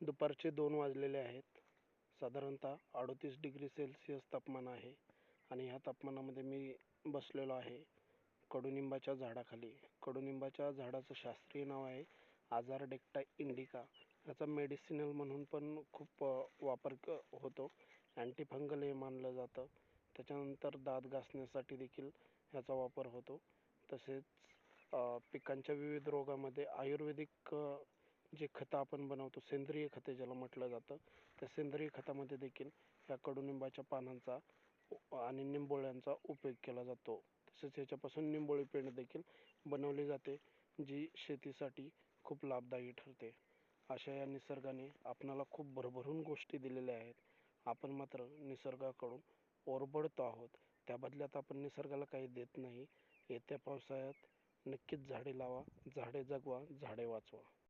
दुपारचे दोन वाजलेले आहेत. साधारणतः अडतीस डिग्री सेल्सिअस तापमान आहे आणि ह्या तापमानामध्ये मी बसलेलो आहे. कडुनिंबाच्या झाडाखाली. कडुनिंबाच्या झाडाचं शास्त्रीय नाव आहे आजार डेक्टा इंडिका. याचा मेडिसिनल म्हणून पण खूप वापर क होतो. अँटीफंगल हे मानलं जातं. त्याच्यानंतर दात घासण्यासाठी देखील ह्याचा वापर होतो. तसेच पिकांच्या विविध रोगामध्ये आयुर्वेदिक जे खतं आपण बनवतो सेंद्रिय खते ज्याला म्हटलं जातं त्या सेंद्रिय खतामध्ये देखील ह्या कडुनिंबाच्या पानांचा आणि निंबोळ्यांचा उपयोग केला जातो. तसेच ह्याच्यापासून निंबोळी पेंड देखील बनवली जाते जी शेतीसाठी खूप लाभदायी ठरते. अशा या निसर्गाने आपणाला खूप भरभरून गोष्टी दिलेल्या आहेत. आपण मात्र निसर्गाकडून ओरबडतो आहोत. त्या बदल्यात आपण निसर्गाला काही देत नाही. येत्या पावसाळ्यात नक्कीच झाडे लावा झाडे जगवा झाडे वाचवा.